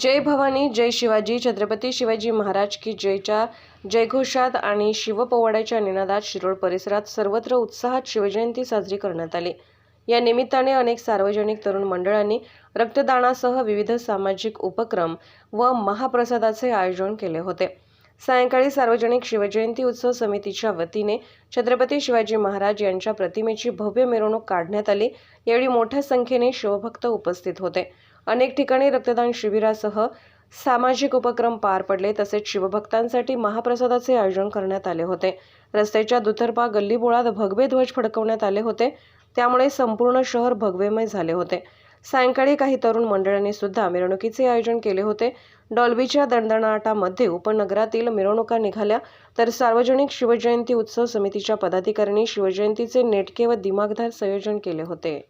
जय भवानी जय शिवाजी छत्रपती शिवाजी महाराज की जयच्या जयघोषात आणि शिवपोवाड्याच्या निनादात शिरोळ परिसरात सर्वत्र उत्साहात शिवजयंती साजरी करण्यात आली. या निमित्ताने अनेक सार्वजनिक तरुण मंडळांनी रक्तदानासह विविध सामाजिक उपक्रम व महाप्रसादाचे आयोजन केले होते. सायंकाळी सार्वजनिक शिवजयंती उत्सव समितीच्या वतीने छत्रपती शिवाजी महाराज यांच्या प्रतिमेची भव्य मिरवणूक काढण्यात आली. यावेळी मोठ्या संख्येने शिवभक्त उपस्थित होते. अनेक ठिकाणी रक्तदान शिबिरासह सामाजिक उपक्रम पार पडले तसेच शिवभक्तांसाठी महाप्रसादाचे आयोजन करण्यात आले होते. रस्त्याच्या दुतर्फा गल्लीबोळात भगवे ध्वज फडकवण्यात आले होते. त्यामुळे संपूर्ण शहर भगवेमय झाले होते. सायंकाळी काही तरुण मंडळांनी सुद्धा मिरवणुकीचे आयोजन केले होते. डॉल्बीच्या दणदणाटामध्ये उपनगरातील मिरवणुका निघाल्या तर सार्वजनिक शिवजयंती उत्सव समितीच्या पदाधिकाऱ्यांनी शिवजयंतीचे नेटके व दिमागदार संयोजन केले होते.